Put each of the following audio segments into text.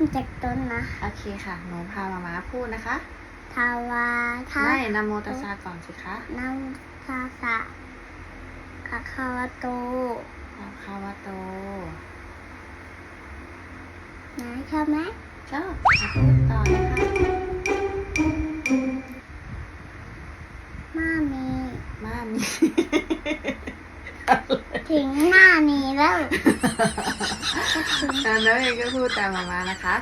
มจากต้นนะโอเคค่ะ หนูพามามาพูดนะคะ ทาวาทาไม่นะโมตัสสะก่อนสิคะนัมซาสะคาคาวะโตอาคาวะโตนะชอบไหมชอบอะพูดต่อนะคะมามีมามี ถึงหน้านี้แล้วตอนนั้นเองก็พูดตามมามานะคะ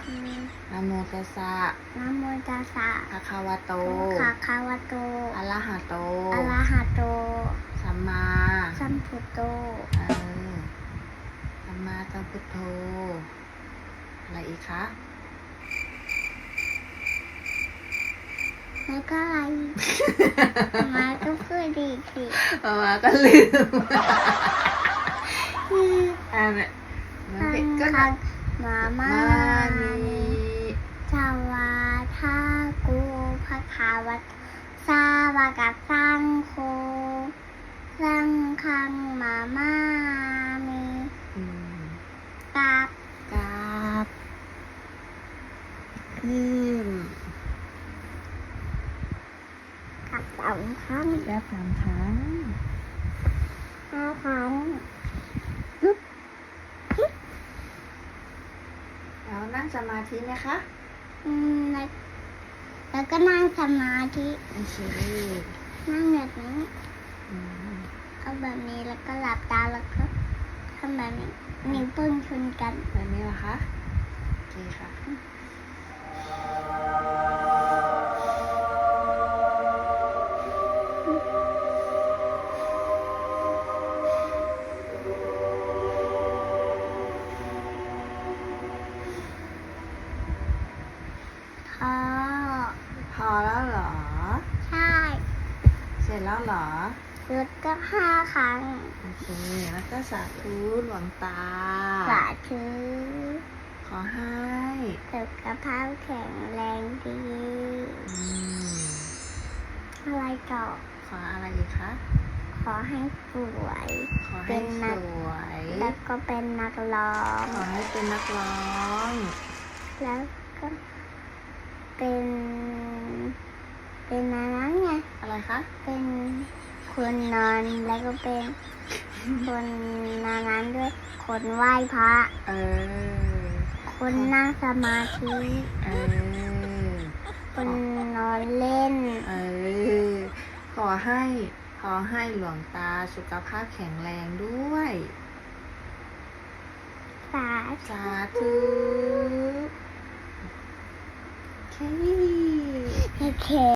นะโมตัสสะนะโมตัสสะอาคาวะโตคาคาวะโตอะระหะโตอะระหะโต สัมมาสัมพุทโตเออสัมมาสัมพุทโธอะไรอีกคะแล้วก็อะไรมาก็พูดดีสิมามาก็ลืม อันนี้น้องคัเด็งกก็คังมามามามีสวาทากูพระคาวัตสาวากับสังโฆสังคังมามามีอืมกราบกราบขึ้นกับสองครั้งแยบสามครั้งห้าครั้ง แล้วนั่งส มาธิไหมคะอืมแล้วแล้วก็นั่งสมาธิโอเคนั่งแบบนี้อืมเอาแบบนี้แล้วก็หลับตาแล้วก็ทำแบบนี้นิ้วโป้งชนกันแบบนี้เหรอคะโอเคค่ะ พอพอแล้วเหรอ ใช่เสร็จแล้วเหรอหยุดก็ห้าครั้ง โอเคแล้วก็สาธุหลวงตา สาธุขอให้สุขภาพแข็งแรงดีอืมอะไรต่อขออะไรอีกคะ ขอให้สวย ขอเป็ให้นสนักวย แล้วก็เป็นนักร้อง ขอให้เป็นนักร้อง แล้วก็เป็น เป็นอะไรนั้นไง อะไรคะ เป็นคนนอนแล้วก็เป็นคนนานั้นด้วยคนไหว้พระเออ คนนั่งสมาธิเออ คนนอนเล่น เออ ขอให้ขอให้หลวงตาสุขภาพแข็งแรงด้วย สาธุสาธุโอเค โอเค